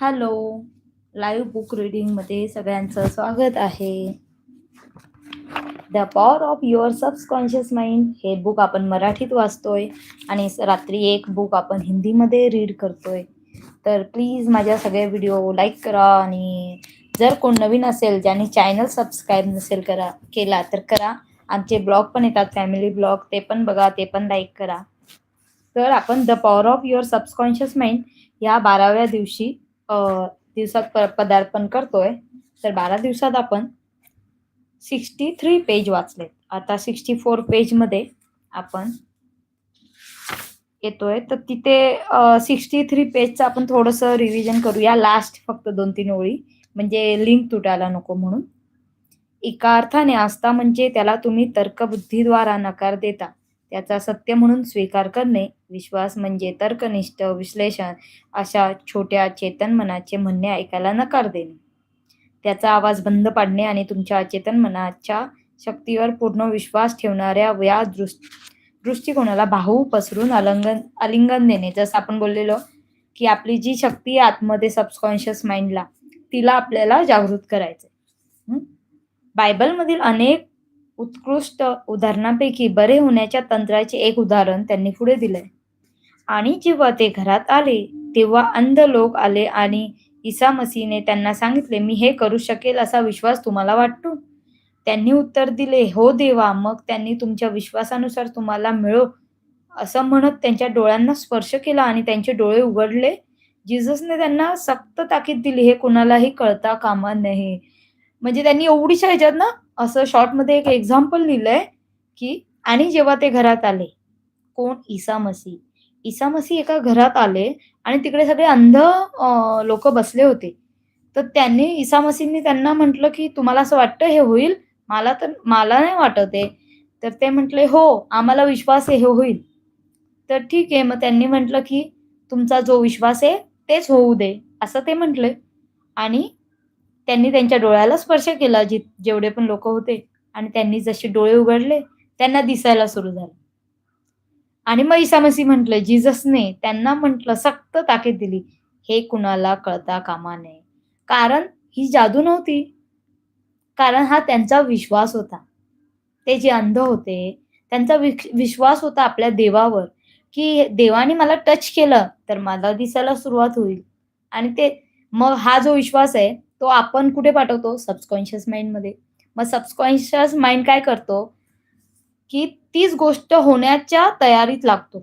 Hello live book रीडिंगमध्ये सगळ्यांचं स्वागत आहे. The power of your subconscious mind हे बुक आपण मराठीत वाचतोय आणि स- रात्री एक बुक आपण हिंदीमध्ये रीड करतोय. तर प्लीज माझ्या सगळे व्हिडिओ लाईक करा आणि जर कोण नवीन असेल ज्याने चॅनल सबस्क्राईब नसेल करा केला तर करा. आमचे ब्लॉग पण येतात फॅमिली ब्लॉग ते पण बघा ते पण लाईक करा. तर आपण the power of your subconscious mind या बाराव्या दिवशी दिवसात पदार्पण करतोय. तर बारा दिवसात आपण सिक्स्टी थ्री पेज वाचलेत. आता सिक्स्टी फोर पेजमध्ये आपण येतोय. तर तिथे सिक्स्टी थ्री पेजचं आपण थोडंसं रिव्हिजन करूया लास्ट फक्त दोन तीन ओळी. म्हणजे लिंक तुटायला नको म्हणून. एका अर्थाने आस्था म्हणजे त्याला तुम्ही तर्कबुद्धीद्वारा नकार देता. त्याचा सत्य म्हणून स्वीकार करणे विश्वास म्हणजे तर्कनिष्ठ विश्लेषण अशा छोट्या चेतन मनाचे म्हणणे ऐकायला नकार देणे. त्याचा आवाज बंद पाडणे आणि तुमच्या चेतन मनाच्या शक्तीवर पूर्ण विश्वास ठेवणाऱ्या या दृष्ट दृष्टिकोनाला भाऊ पसरून अलंगन आलिंगन देणे. जसं आपण बोललेलो की आपली जी शक्ती आहे आतमध्ये सबकॉन्शियस माइंडला तिला आपल्याला जागृत करायचं बायबलमधील अनेक उत्कृष्ट उदाहरणापैकी बरे होण्याच्या तंत्राचे एक उदाहरण त्यांनी पुढे दिले आणि जेव्हा ते घरात आले तेव्हा अंध लोक आले आणि ईसा मसीने त्यांना सांगितले मी हे करू शकेल असा विश्वास तुम्हाला वाटतो? त्यांनी उत्तर दिले हो देवा मग त्यांनी तुमच्या विश्वासानुसार तुम्हाला मिळो. असं म्हणत त्यांच्या डोळ्यांना स्पर्श केला आणि त्यांचे डोळे उघडले. जिजसने त्यांना सक्त ताकीद दिली हे कुणालाही कळता कामा नये. म्हणजे त्यांनी एवढीशा ह्याच्यात ना असं शॉर्टमध्ये एक एक्झाम्पल लिहिलंय की आणि जेव्हा ते घरात आले कोण? ईसा मसी ईसा मसी एका घरात आले आणि तिकडे सगळे अंध लोक बसले होते. तर त्यांनी ईसा मसींनी त्यांना म्हटलं की तुम्हाला असं वाटतं हे होईल? मला तर मला नाही वाटत आहे तर ते म्हटले हो आम्हाला विश्वास आहे हे होईल. तर ठीक आहे मग त्यांनी म्हटलं की तुमचा जो विश्वास आहे तेच होऊ दे. असं ते म्हटले. आणि त्यांनी त्यांच्या डोळ्याला स्पर्श केला जित जेवढे पण लोक होते. आणि त्यांनी जसे डोळे उघडले त्यांना दिसायला सुरू झालं. आणि मग ईसा मसी म्हटलं जीजसने त्यांना म्हटलं सक्त ताकीद दिली. हे कुणाला कळता कामा नये. कारण ही जादू नव्हती. कारण हा त्यांचा विश्वास होता. ते जे अंध होते त्यांचा विश्वास होता आपल्या देवावर. की देवाने मला टच केलं तर मला दिसायला सुरुवात होईल. आणि ते मग हा जो विश्वास आहे तो आपण कुठे पाठवतो? सबकॉन्शियस माइंडमध्ये मग सबकॉन्शियस माइंड काय करतो? की तीच गोष्ट होण्याच्या तयारीत लागतो.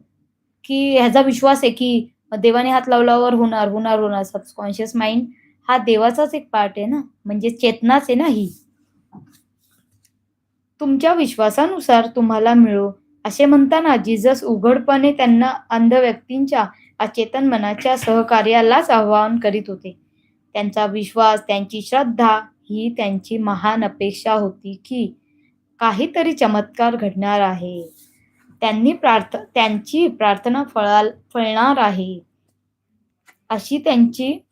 की ह्याचा विश्वास आहे की देवाने हात लावल्यावर होणार होणार होणार. सबकॉन्शियस माइंड हा देवाचाच एक पार्ट आहे ना. म्हणजे चेतनाच आहे ना ही. तुमच्या विश्वासानुसार तुम्हाला मिळो. असे म्हणताना जिजस उघडपणे त्यांना अंध व्यक्तींच्या अचेतन मनाच्या सहकार्यालाच आवाहन करीत होते. त्यांचा विश्वास त्यांची श्रद्धा ही त्यांची महान अपेक्षा होती की काहीतरी चमत्कार घडणार आहे. त्यांनी प्रार्थ त्यांची प्रार्थना फळाल फळणार आहे. अशी त्यांची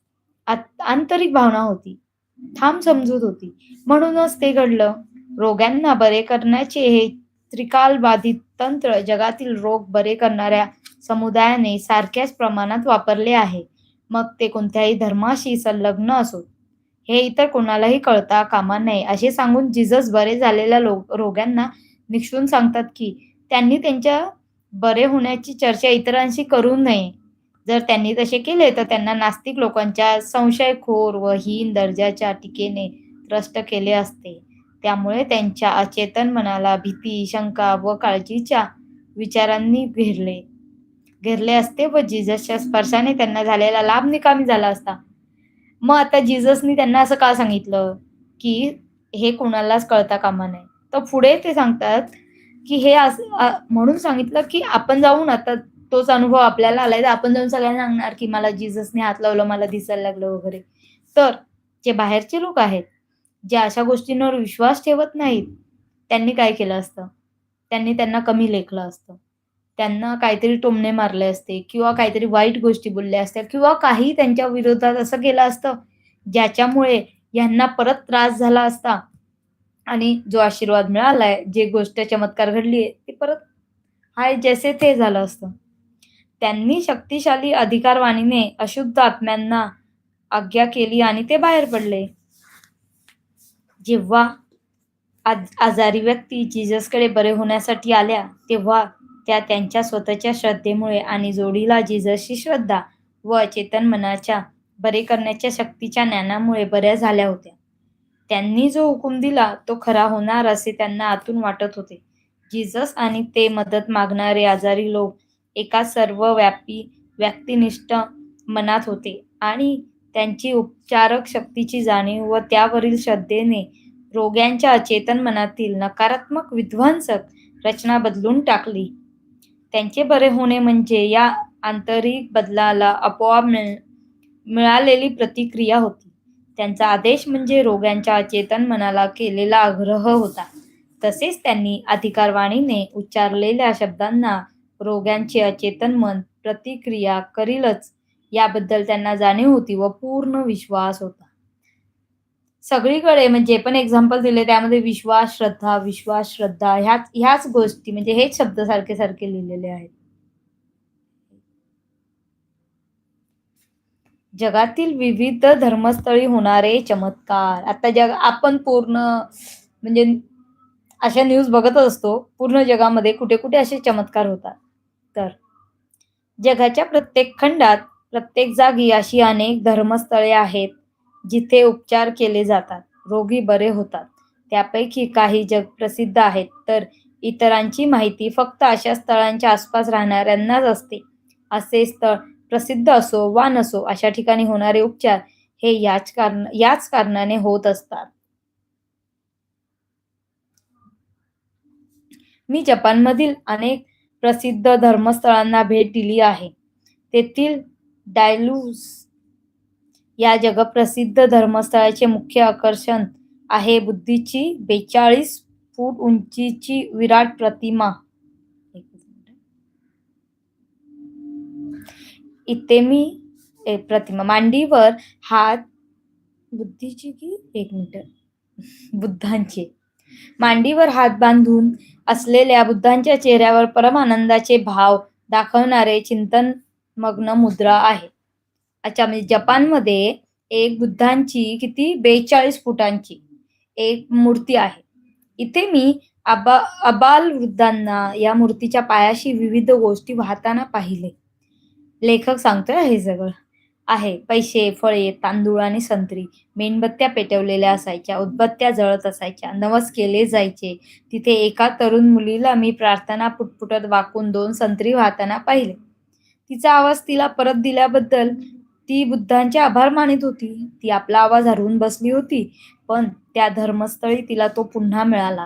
आत- आंतरिक भावना होती. ठाम समजूत होती. म्हणूनच ते घडलं. रोगांना बरे करण्याचे हे त्रिकाल बाधित तंत्र जगातील रोग बरे करणाऱ्या समुदायाने सारख्याच प्रमाणात वापरले आहे. मग ते कोणत्याही धर्माशी संलग्न असोत हे इतर कोणालाही कळता कामा नये असे सांगून जिजस बरे झालेल्या लोक रोग्यांना निक्षून सांगतात की त्यांनी त्यांच्या बरे होण्याची चर्चा इतरांशी करू नये. जर त्यांनी तसे केले तर त्यांना नास्तिक लोकांच्या संशयखोर व हीन दर्जाच्या टीकेने त्रस्त केले असते. त्यामुळे त्यांच्या अचेतन मनाला भीती शंका व काळजीच्या विचारांनी घेरले. घेरले असते व जिजसच्या स्पर्शाने त्यांना झालेला लाभ निकामी झाला असता. मग आता जिजसनी त्यांना असं का सांगितलं? की हे कोणालाच कळता कामा नये. तर पुढे ते सांगतात की हे असं म्हणून सांगितलं की आपण जाऊन आता तोच अनुभव आपल्याला आलाय. तर आपण जाऊन सगळ्यांना सांगणार की मला जिजसने हात लावलं मला दिसायला लागलं वगैरे. तर जे बाहेरचे लोक आहेत जे अशा गोष्टींवर विश्वास ठेवत नाहीत त्यांनी काय केलं असतं? त्यांनी त्यांना कमी लेखलं असतं. त्यांना काहीतरी टोमणे मारले असते किंवा काहीतरी वाईट गोष्टी बोलल्या असत्या किंवा काही त्यांच्या विरोधात असं केलं असतं ज्याच्यामुळे यांना परत त्रास झाला असता. आणि जो आशीर्वाद मिळालाय जे गोष्ट चमत्कार घडली आहे ती परत हाय जैसे ते झालं असतं. त्यांनी शक्तिशाली अधिकारवाणीने अशुद्ध आत्म्यांना आज्ञा केली आणि ते बाहेर पडले. जेव्हा आज- आजारी व्यक्ती जीजसकडे बरे होण्यासाठी आल्या तेव्हा त्या त्यांच्या स्वतःच्या श्रद्धेमुळे आणि जोडीला जिजसची श्रद्धा व चेतन मनाच्या बरे करण्याच्या शक्तीच्या ज्ञानामुळे बऱ्या झाल्या होत्या. त्यांनी जो हुकूम दिला तो खरा होणार असे त्यांना आतून वाटत होते. जिजस आणि ते मदत मागणारे आजारी लोक एका सर्वव्यापी व्यक्तिनिष्ठ मनात होते आणि त्यांची उपचारक शक्तीची जाणीव व त्यावरील श्रद्धेने रोग्यांच्या अचेतन मनातील नकारात्मक विध्वंसक रचना बदलून टाकली. त्यांचे बरे होणे म्हणजे या आंतरिक बदलाला आपोआप मिळ मिळालेली प्रतिक्रिया होती. त्यांचा आदेश म्हणजे रोग्यांच्या अचेतन मनाला केलेला आग्रह होता. तसेच त्यांनी अधिकारवाणीने उच्चारलेल्या शब्दांना रोग्यांचे अचेतन मन प्रतिक्रिया करीलच याबद्दल त्यांना जाणीव होती व पूर्ण विश्वास होता. सगळीकडे म्हणजे जे पण एक्झाम्पल दिले त्यामध्ये विश्वास श्रद्धा विश्वास श्रद्धा ह्याच ह्याच गोष्टी म्हणजे हेच शब्द सारखे सारखे लिहिलेले आहेत. जगातील विविध धर्मस्थळी होणारे चमत्कार. आता जग आपण पूर्ण म्हणजे अशा न्यूज बघतच असतो पूर्ण जगामध्ये कुठे कुठे असे चमत्कार होतात. तर जगाच्या प्रत्येक खंडात प्रत्येक जागी अशी अनेक धर्मस्थळे आहेत जिथे उपचार केले जातात रोगी बरे होतात. त्यापैकी काही जग प्रसिद्ध आहेत तर इतरांची माहिती फक्त अशा स्थळांच्या आसपास राहणाऱ्यांनाच असते. असे स्थळ प्रसिद्ध असो वा नसो अशा ठिकाणी होणारे उपचार हे याच कारण याच कारणाने होत असतात. मी जपानमधील अनेक प्रसिद्ध धर्मस्थळांना भेट दिली आहे. तेथील डायलूस या जगप्रसिद्ध धर्मस्थळाचे मुख्य आकर्षण आहे बुद्धीची बेचाळीस फूट उंचीची विराट प्रतिमा. इथे मी प्रतिमा. मांडीवर हात बुद्धीची की एक मिनिट. बुद्धांचे. मांडीवर हात बांधून असलेल्या बुद्धांच्या चेहऱ्यावर परमानंदाचे भाव दाखवणारे चिंतन मग्न मुद्रा आहे. अच्छा म्हणजे जपानमध्ये एक बुद्धांची किती? बेचाळीस फुटांची एक मूर्ती आहे. इथे मी आबा अबाल वृद्धांना या मूर्तीच्या पायाशी विविध गोष्टी वाहताना पाहिले. लेखक सांगतोय हे सगळं. आहे पैसे फळे तांदूळ आणि संत्री. मेणबत्त्या पेटवलेल्या असायच्या उदबत्त्या जळत असायच्या नवस केले जायचे. तिथे एका तरुण मुलीला मी प्रार्थना पुटपुटत वाकून दोन संत्री वाहताना पाहिले. तिचा आवाज तिला परत दिल्याबद्दल ती बुद्धांचे आभार मानित होती. ती आपला आवाज हरवून बसली होती पण त्या धर्मस्थळी तिला तो पुन्हा मिळाला.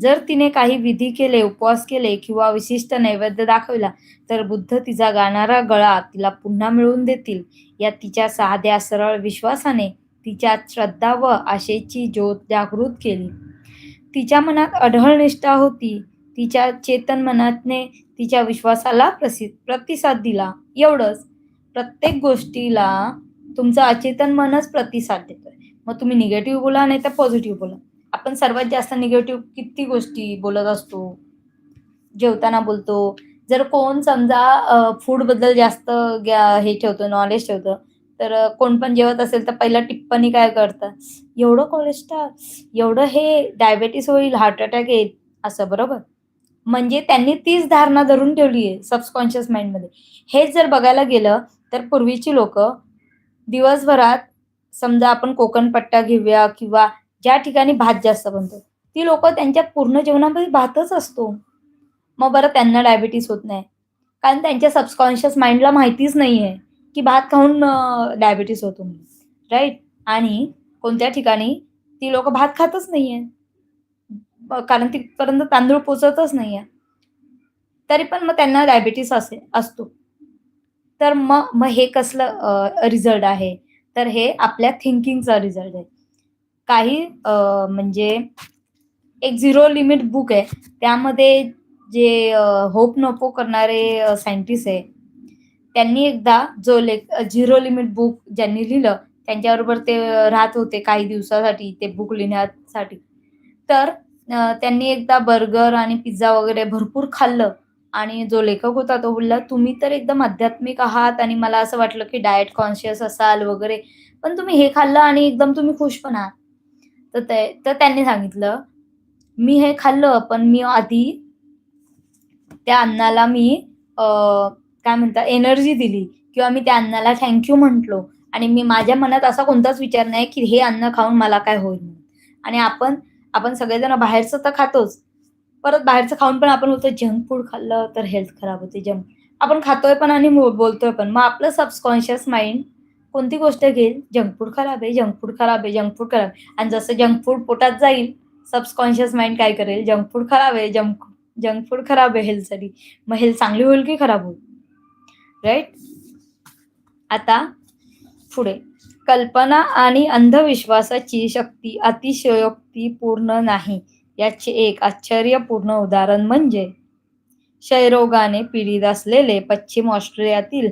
जर तिने काही विधी केले उपवास केले किंवा विशिष्ट नैवेद्य दाखविला तर बुद्ध तिचा गाणारा गळा तिला पुन्हा मिळवून देतील. या तिच्या साध्या सरळ विश्वासाने तिच्या श्रद्धा व आशेची ज्योत जागृत केली. तिच्या मनात अढळ निष्ठा होती. तिच्या चेतन मनातने तिच्या विश्वासाला प्रसि प्रतिसाद दिला. एवढंच. प्रत्येक गोष्टीला तुमचं अचेतन मनच प्रतिसाद देतोय. मग तुम्ही निगेटिव्ह बोला नाही तर पॉझिटिव्ह बोला. आपण सर्वात जास्त निगेटिव्ह किती गोष्टी बोलत असतो? जेवताना बोलतो. जर कोण समजा फूडबद्दल जास्त ग्या- हे ठेवतो नॉलेज ठेवतं तर कोण पण जेवत असेल तर पहिला टिप्पणी काय करतं? एवढं कोलेस्ट्रॉल एवढं हे डायबेटीस होईल हार्ट अटॅक येईल असं बरोबर? म्हणजे त्यांनी तीच धारणा धरून ठेवली आहे सबकॉन्शियस माइंडमध्ये हेच जर बघायला गेलं तर पूर्वीची लोक दिवसभरात समजा आपण कोकणपट्टा घेऊया किंवा ज्या ठिकाणी भात जास्त बनतो ती लोक त्यांच्या पूर्ण जेवणामध्ये भातच असतो. मग बरं त्यांना डायबिटीस होत नाही. कारण त्यांच्या सबकॉन्शियस माइंडला माहितीच नाही आहे की भात खाऊन डायबिटीस होतो म्हणून. राईट आणि कोणत्या ठिकाणी ती लोक भात खातच नाही आहे कारण तिथपर्यंत तांदूळ पोचतच नाही आहे तरी पण मग त्यांना डायबिटीस असे असतो. तर मग मग हे कसलं रिझल्ट आहे? तर हे आपल्या थिंकिंगचा रिझल्ट आहे. काही म्हणजे एक झिरो लिमिट बुक आहे. त्यामध्ये जे होप नोपो करणारे सायंटिस्ट आहे त्यांनी एकदा जो लेख झिरो लिमिट बुक ज्यांनी लिहिलं त्यांच्याबरोबर ते राहत होते काही दिवसासाठी ते बुक लिहिण्यासाठी. तर त्यांनी एकदा बर्गर आणि पिझ्झा वगैरे भरपूर खाल्लं. आणि जो लेखक होता तो बोलला, "तुम्ही तर एकदम आध्यात्मिक आहात आणि मला असं वाटलं की डायट कॉन्शियस असाल वगैरे, पण तुम्ही हे खाल्लं आणि एकदम तुम्ही खुश पण आहात." तर ते तर त्यांनी सांगितलं, "मी हे खाल्लं, पण मी आधी त्या अन्नाला मी काय म्हणतात एनर्जी दिली किंवा मी त्या अन्नाला थँक यू म्हटलो आणि मी माझ्या मनात असा कोणताच विचार नाही की हे अन्न खाऊन मला काय होईल आणि आपण आपण सगळेजण बाहेरचं तर खातोच. परत बाहेरचं खाऊन पण आपण बोलतो जंक फूड खाल्लं तर हेल्थ खराब होते. जंक आपण खातोय पण आणि बोलतोय पण. मग आपलं सबकॉन्शियस माइंड कोणती गोष्ट घेईल? जंक फूड खराब आहे, जंक फूड खराब आहे, जंक फूड खराब आहे. आणि जसं जंक फूड पोटात जाईल, सबकॉन्शियस माइंड काय करेल? जंक फूड खराब आहे, जंक जंक फूड खराब आहे हेल्थसाठी. मग हेल्थ चांगली होईल की खराब होईल? राईट आता पुढे कल्पना आणि अंधविश्वासाची शक्ती अतिशयोक्तीपूर्ण नाही. याचे एक आश्चर्यपूर्ण उदाहरण म्हणजे क्षयरोगाने पीडित असलेले पश्चिम ऑस्ट्रेलियातील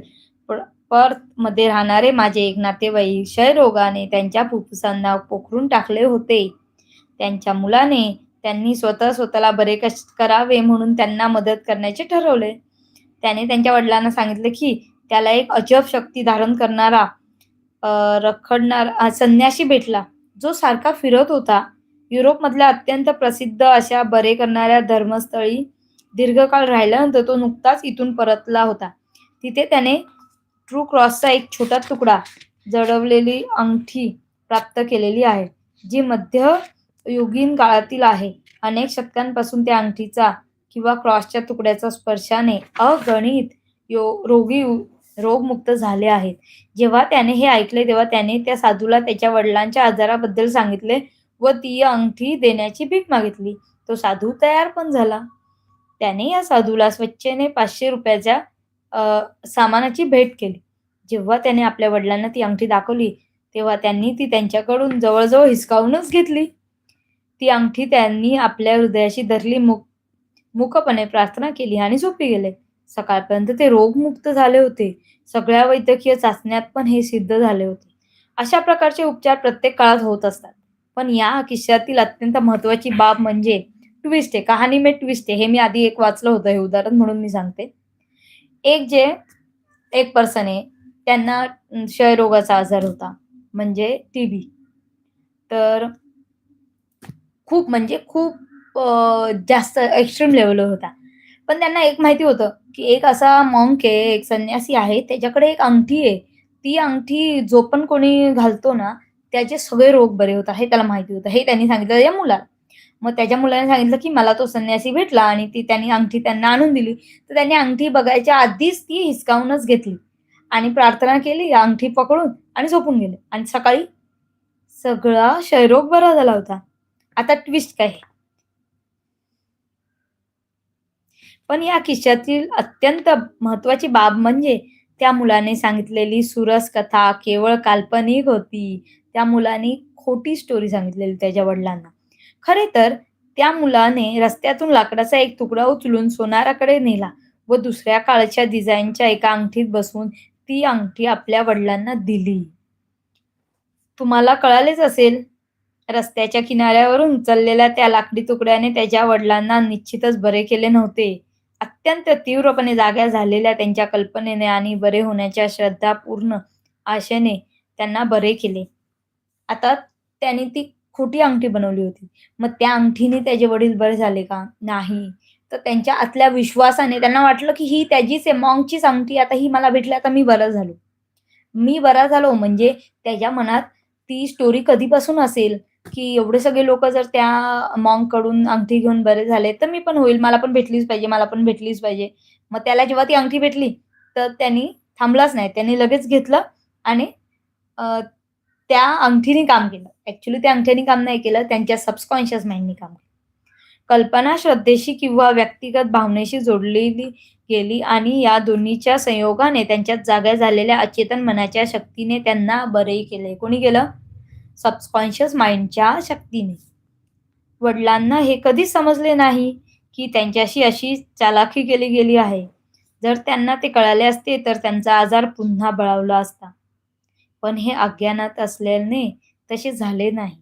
पर्थमध्ये राहणारे माझे एक नातेवाईक क्षयरोगाने त्यांच्या फुफ्फुसांना पोखरून टाकले होते. त्यांच्या मुलाने त्यांनी स्वतः स्वतःला बरे कश करावे म्हणून त्यांना मदत करण्याचे ठरवले. त्याने त्यांच्या वडिलांना सांगितले की त्याला एक अजब शक्ती धारण करणारा रखडणार रखडणारा संन्यासी भेटला, जो सारखा फिरत होता. युरोपमधल्या अत्यंत प्रसिद्ध अशा बरे करणाऱ्या धर्मस्थळी दीर्घकाळ राहिल्यानंतर तो नुकताच इथून परतला होता. तिथे त्याने ट्रू क्रॉसचा एक छोटा तुकडा, जडवलेली अंगठी प्राप्त केलेली आहे, जी मध्ययुगीन काळातील आहे. अनेक शतकांपासून त्या अंगठीचा किंवा क्रॉसच्या तुकड्याच्या स्पर्शाने अगणित यो रोगी रोगमुक्त झाले आहेत. जेव्हा त्याने हे ऐकले तेव्हा त्याने त्या साधूला त्याच्या वडिलांच्या आजाराबद्दल सांगितले व ती अंगठी देण्याची भीक मागितली. तो साधू तयार पण झाला. त्याने या साधूला स्वच्छेने पाचशे रुपयाच्या सामानाची भेट केली. जेव्हा त्याने आपल्या वडिलांना ती अंगठी दाखवली, तेव्हा त्यांनी ती त्यांच्याकडून जवळजवळ हिसकावूनच घेतली. ती अंगठी त्यांनी आपल्या हृदयाशी धरली, मुक मुकपणे प्रार्थना केली आणि झोपी गेले. सकाळपर्यंत ते रोगमुक्त झाले होते. सगळ्या वैद्यकीय चाचण्यात पण हे सिद्ध झाले होते. अशा प्रकारचे उपचार प्रत्येक काळात होत असतात. पण या किस्स्यातील अत्यंत महत्वाची बाब म्हणजे ट्विस्ट आहे. कहाणी मे ट्विस्ट आहे. हे मी आधी एक वाचलं होतं हे उदाहरण म्हणून मी सांगते. एक जे एक पर्सन आहे, त्यांना क्षयरोगाचा आजार होता, म्हणजे टीबी. तर खूप म्हणजे खूप जास्त एक्स्ट्रीम लेवलवर होता. पण त्यांना एक माहिती होतं, की एक असा मॉन्क आहे, एक संन्यासी आहे, त्याच्याकडे एक अंगठी आहे. ती अंगठी जो पण कोणी घालतो ना, त्याचे सगळे रोग बरे होत हे त्याला माहिती होतं. हे त्यांनी सांगितलं या मुलाला. मग त्याच्या मुलाने सांगितलं, की मला तो संन्यासी भेटला आणि ती त्यांनी अंगठी त्यांना आणून दिली. तर त्यांनी अंगठी बघायच्या आधीच ती हिसकावूनच घेतली आणि प्रार्थना केली, अंगठी पकडून आणि झोपून गेले आणि सकाळी सगळा क्षयरोग बरा झाला होता. आता ट्विस्ट काय पण या किस्स्यातील अत्यंत महत्वाची बाब म्हणजे त्या मुलाने सांगितलेली सुरस कथा केवळ काल्पनिक होती. त्या मुलाने खोटी स्टोरी सांगितलेली त्याच्या वडिलांना. खरे तर त्या मुलाने रस्त्यातून लाकडाचा एक तुकडा उचलून सोनाराकडे नेला व दुसऱ्या काळच्या डिझाईनच्या एका अंगठीत बसवून ती अंगठी आपल्या वडिलांना दिली. तुम्हाला कळालेच असेल, रस्त्याच्या किनाऱ्यावरून उचललेल्या त्या लाकडी तुकड्याने त्याच्या वडिलांना निश्चितच बरे केले नव्हते. अत्यंत तीव्रपणे जाग्या झालेल्या त्यांच्या कल्पनेने आणि बरे होण्याच्या श्रद्धापूर्ण आशेने त्यांना बरे केले. आता त्याने ती खोटी अंगठी बनवली होती. मग त्या अंगठीने त्याचे वडील बरे झाले का? नाही. तर त्यांच्या आतल्या विश्वासाने त्यांना वाटलं, की ही त्याचीच आहे, मॉंगचीच अंगठी आता ही मला भेटली, आता मी बरा झालो. मी बरा झालो म्हणजे त्याच्या मनात ती स्टोरी कधीपासून असेल, की एवढे सगळे लोक जर त्या मॉन्ककडून अंगठी घेऊन बरे झाले, तर मी पण होईल. मला पण भेटलीच पाहिजे, मला पण भेटलीच पाहिजे. मग त्याला जेव्हा ती अंगठी भेटली, तर त्यांनी थांबलाच नाही. त्यांनी लगेच घेतलं आणि त्या अंगठीने काम केलं. ऍक्च्युली त्या अंगठीने काम नाही केलं, त्यांच्या सबकॉन्शियस माइंडने काम केलं. कल्पना श्रद्धेशी किंवा व्यक्तिगत भावनेशी जोडलेली गेली आणि या दोन्हीच्या संयोगाने त्यांच्यात जाग्या झालेल्या अचेतन मनाच्या शक्तीने त्यांना बरेही केले. कोणी केलं? सबकॉन्शियस माइंडच्या शक्तीने. वडिलांना हे कधीच समजले नाही, की त्यांच्याशी अशी चालाखी केली गेली आहे. जर त्यांना ते कळाले असते, तर त्यांचा आजार पुन्हा बळावला असता. पण हे अज्ञानात असल्याने तसे झाले नाही.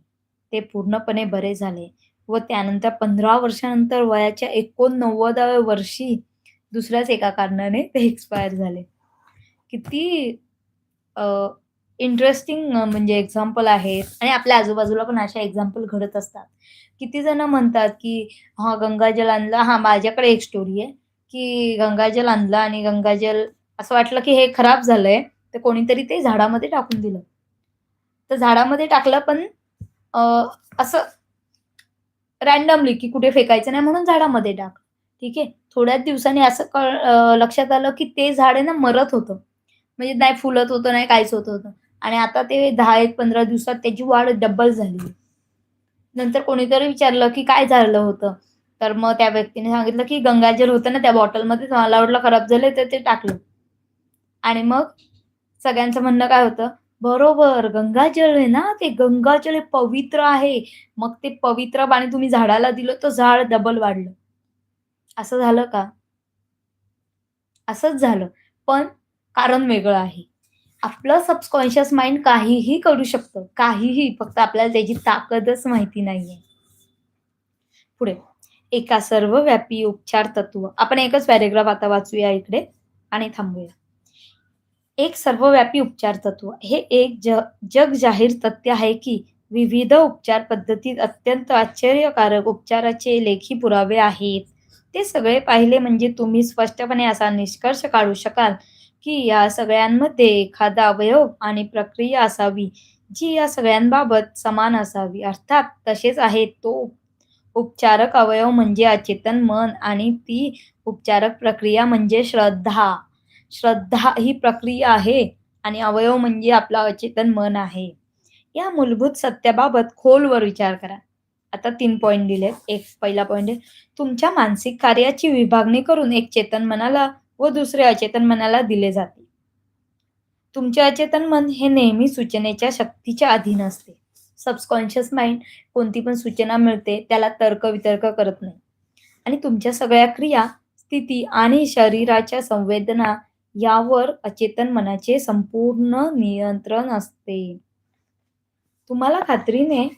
ते पूर्णपणे बरे झाले व त्यानंतर 15 वर्षानंतर वयाच्या 89व्या वर्षी दुसऱ्याच एका कारणाने ते एक्सपायर झाले. किती इंटरेस्टिंग म्हणजे एक्झाम्पल आहेत आणि आपल्या आजूबाजूला पण अशा एक्झाम्पल घडत असतात. किती जण म्हणतात की हा गंगाजल आणला. हा माझ्याकडे एक स्टोरी आहे की गंगाजल आणलं आणि गंगाजल असं वाटलं की हे खराब झालंय. तर कोणीतरी ते झाडामध्ये टाकून दिलं. तर झाडामध्ये टाकलं पण असं रॅन्डमली की कुठे फेकायचं नाही म्हणून झाडामध्ये टाक. ठीक आहे? थोड्याच दिवसांनी असं कळ लक्षात आलं की ते झाड आहे ना मरत होतं. म्हणजे नाही फुलत होतं नाही काहीच होत होतं. आणि आता ते दहा एक पंधरा दिवसात त्याची वाढ डबल झाली. नंतर कोणीतरी विचारलं की काय झालं होतं? तर मग त्या व्यक्तीने सांगितलं की गंगाजल होतं ना त्या बॉटलमध्ये मला वाटलं खराब झालं तर ते टाकलं. आणि मग सगळ्यांचं म्हणणं काय होतं? बरोबर गंगाजल आहे ना ते गंगाजल हे पवित्र आहे. मग ते पवित्र पाणी तुम्ही झाडाला दिलं तर झाड डबल वाढलं. असं झालं का? असंच झालं. पण कारण वेगळं आहे. आपलं सबकॉन्शियस माइंड काहीही करू शकतं. काहीही फक्त आपल्याला त्याची ताकदच माहिती नाहीये. पुढे. एका सर्वव्यापी उपचार तत्व. आपण एकच पॅरेग्राफ आता वाचूया इकडे आणि थांबूया. एक सर्वव्यापी उपचार तत्व. हे एक ज जग जाहीर तथ्य आहे की विविध उपचार पद्धतीत अत्यंत आश्चर्यकारक उपचाराचे लेखी पुरावे आहेत. ते सगळे पाहिले म्हणजे तुम्ही स्पष्टपणे असा निष्कर्ष काढू शकाल की या सगळ्यांमध्ये एखादा अवयव आणि प्रक्रिया असावी जी या सगळ्यांबाबत समान असावी. अर्थात तसेच आहे तो उपचारक अवयव म्हणजे अचेतन मन आणि ती उपचारक प्रक्रिया म्हणजे श्रद्धा. श्रद्धा ही प्रक्रिया आहे आणि अवयव म्हणजे आपला अचेतन मन आहे. या मूलभूत सत्याबाबत खोलवर विचार करा. आता तीन पॉईंट दिलेत. एक पहिला पॉईंट आहे तुमच्या मानसिक कार्याची विभागणी करून एक चेतन मनाला व दुसरे अचेतन मनाला दिले जाते. तुमचे अचेतन मन हे नेहमी सूचनेच्या शक्तीच्या अधीन असते. सबकॉन्शियस माइंड कोणती पण सूचना मिळते त्याला तर्क वितर्क करत नाही. आणि तुमच्या सगळ्या क्रिया स्थिती आणि शरीराच्या संवेदना यावर अचेतन मनाचे संपूर्ण नियंत्रण असते. तुम्हाला खात्रीने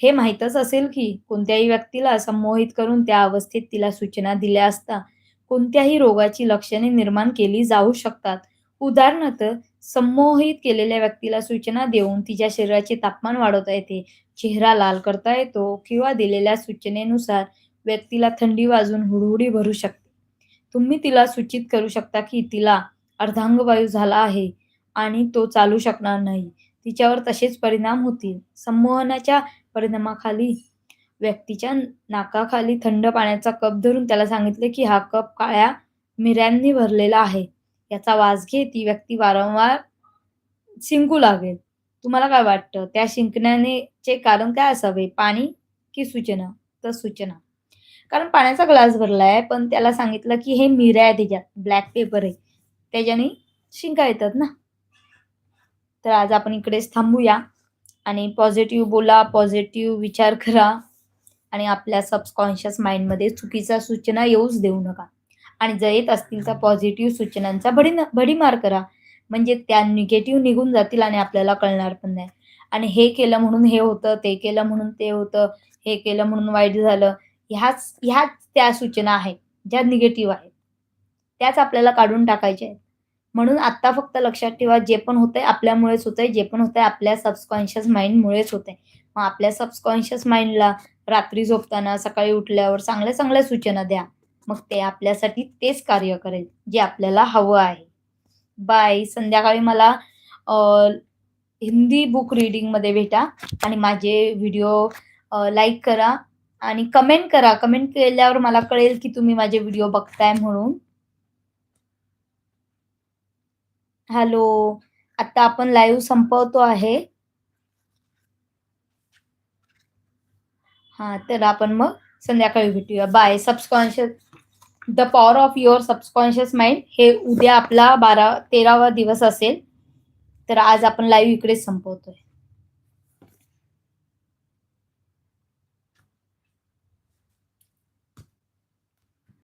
हे माहीतच असेल की कोणत्याही व्यक्तीला संमोहित करून त्या अवस्थेत तिला सूचना दिल्या असता कोणत्याही रोगाची लक्षणे निर्माण केली जाऊ शकतात. उदाहरणार्थ संमोहित केलेल्या व्यक्तीला सूचना देऊन तिच्या शरीराचे तापमान वाढवता येते चेहरा लाल करता येतो किंवा दिलेल्या सूचनेनुसार व्यक्तीला थंडी वाजून हुडहुडी भरू शकते. तुम्ही तिला सूचित करू शकता की तिला अर्धांगवायू झाला आहे आणि तो चालू शकणार नाही. तिच्यावर तसेच परिणाम होतील. संमोहनाच्या परिणामाखाली व्यक्तीच्या नाकाखाली थंड पाण्याचा कप धरून त्याला सांगितले की हा कप काळ्या मिऱ्यांनी भरलेला आहे. याचा वास घे ती व्यक्ती वारंवार शिंकू लागेल. तुम्हाला काय वाटतं? त्या शिंकण्याचे कारण काय असावे? पाणी की सूचना? तर सूचना. कारण पाण्याचा ग्लास भरलाय पण त्याला सांगितलं की हे मिऱ्या आहे त्याच्यात. ब्लॅक पेपर आहे. त्याच्याने शिंका येतात ना. तर आज आपण इकडेच थांबूया आणि पॉझिटिव्ह बोला पॉझिटिव्ह विचार करा आणि आपल्या सबकॉन्शियस माइंडमध्ये चुकीच्या सूचना येऊच देऊ नका. आणि जर येत असतील तर पॉझिटिव्ह सूचनांचा भडी भडीमार करा. म्हणजे त्या निगेटिव्ह निघून जातील आणि आपल्याला कळणार पण नाही. आणि हे केलं म्हणून हे होतं ते केलं म्हणून ते होतं हे केलं म्हणून वाईट झालं. ह्याच ह्याच त्या सूचना आहेत ज्या निगेटिव्ह आहेत. त्याच आपल्याला काढून टाकायच्या आहेत. म्हणून आता फक्त लक्षात ठेवा जे पण होतंय आपल्यामुळेच होतंय जे पण होतंय आपल्या सबकॉन्शियस माइंडमुळेच होतंय. मग आपल्या सबकॉन्शियस माइंडला रात्री झोपताना सकाळी उठल्यावर चांगल्या चांगल्या सूचना द्या. मग ते आपल्यासाठी तेच कार्य करेल जे आपल्याला हवं आहे. बाय संध्याकाळी मला हिंदी बुक रीडिंगमध्ये भेटा आणि माझे व्हिडिओ लाईक करा आणि कमेंट करा. कमेंट केल्यावर मला कळेल की तुम्ही माझे व्हिडिओ बघताय म्हणून. हॅलो आता आपण लाईव्ह संपवतो आहे. हा तर आपण मग संध्याकाळी भेटूया. Bye subconscious the power of your subconscious mind हे उद्या आपला बारा तेरावा दिवस असेल. तर आज आपण लाईव्ह इकडेच संपवतोय.